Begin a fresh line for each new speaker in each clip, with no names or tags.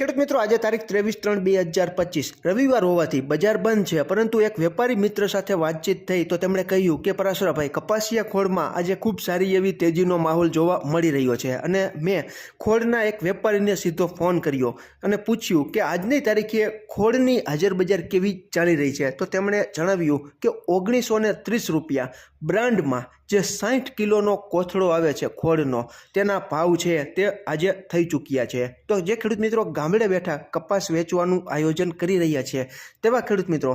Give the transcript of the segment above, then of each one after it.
ખેડૂત મિત્રો, આજે તારીખ ત્રેવીસ ત્રણ બે હજાર પચીસ. રવિવાર હોવાથી બજાર બંધ છે, પરંતુ એક વેપારી મિત્ર સાથે વાતચીત થઈ તો તેમણે કહ્યું કે પરાશરાભાઈ કપાસિયા ખોળમાં આજે ખૂબ સારી એવી તેજીનો માહોલ જોવા મળી રહ્યો છે. અને મેં ખોળના એક વેપારીને સીધો ફોન કર્યો અને પૂછ્યું કે, આજની તારીખે ખોળની હાજર બજાર કેવી ચાલી રહી છે? તો તેમણે જણાવ્યું કે, ઓગણીસો ને ત્રીસ રૂપિયા બ્રાન્ડમાં જે સાઠ કિલોનો કોથળો આવે છે ખોળનો, તેના ભાવ છે તે આજે થઈ ચૂક્યા છે. તો જે ખેડૂત મિત્રો ગામડે બેઠા કપાસ વેચવાનું આયોજન કરી રહ્યા છે. તેવા ખેડૂત મિત્રો,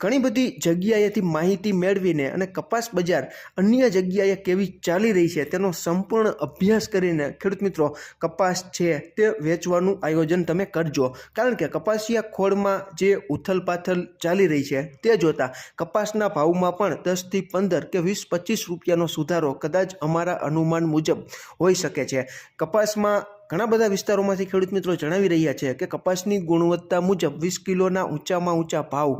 ઘણી બધી જગ્યાએથી માહિતી મેળવીને અને કપાસ બજાર અન્ય જગ્યાએ કેવી ચાલી રહી છે તેનો સંપૂર્ણ અભ્યાસ કરીને ખેડૂત મિત્રો, કપાસ છે તે વેચવાનું આયોજન તમે કરજો. કારણ કે કપાસિયા ખોળમાં જે ઉથલપાથલ ચાલી રહી છે તે જોતાં કપાસના ભાવમાં પણ દસથી પંદર કે વીસ પચીસ રૂપિયાનો સુધારો કદાચ અમારા અનુમાન મુજબ હોઈ શકે છે. કપાસમાં ઘણા બધા વિસ્તારોમાંથી ખેડૂત મિત્રો જણાવી રહ્યા છે કે કપાસની ગુણવત્તા મુજબ વીસ કિલોના ઊંચામાં ઊંચા ભાવ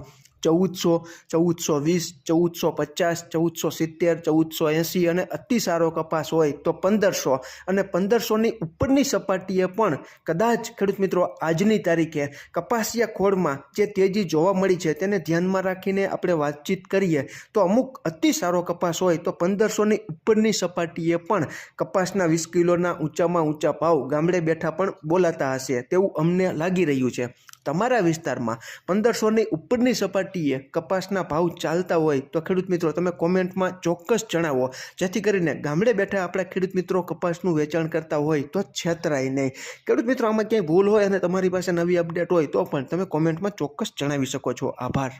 ચૌદસો ચૌદસો વીસ, ચૌદસો પચાસ, ચૌદસો સિત્તેર, ચૌદસો એંસી અને અતિ સારો કપાસ હોય તો પંદરસો. અને પંદરસોની ઉપરની સપાટીએ પણ કદાચ, ખેડૂત મિત્રો, આજની તારીખે કપાસિયા ખોળમાં જે તેજી જોવા મળી છે તેને ધ્યાનમાં રાખીને આપણે વાતચીત કરીએ તો અમુક અતિ સારો કપાસ હોય તો પંદરસોની ઉપરની સપાટીએ પણ કપાસના વીસ કિલોના ઊંચામાં ઊંચા ભાવ ગામડે બેઠા પણ બોલાતા હશે તેવું અમને લાગી રહ્યું છે. તમારા વિસ્તારમાં પંદરસોની ઉપરની સપાટીએ કપાસના ભાવ ચાલતા હોય તો ખેડૂત મિત્રો તમે કોમેન્ટમાં ચોક્કસ જણાવો. જેથી કરીને ગામડે બેઠા આપણા ખેડૂત મિત્રો કપાસનું વેચાણ કરતા હોય તો છેતરાય નહીં. ખેડૂત મિત્રો, આમાં ક્યાંય ભૂલ હોય અને તમારી પાસે નવી અપડેટ હોય તો પણ તમે કોમેન્ટમાં ચોક્કસ જણાવી શકો છો. આભાર.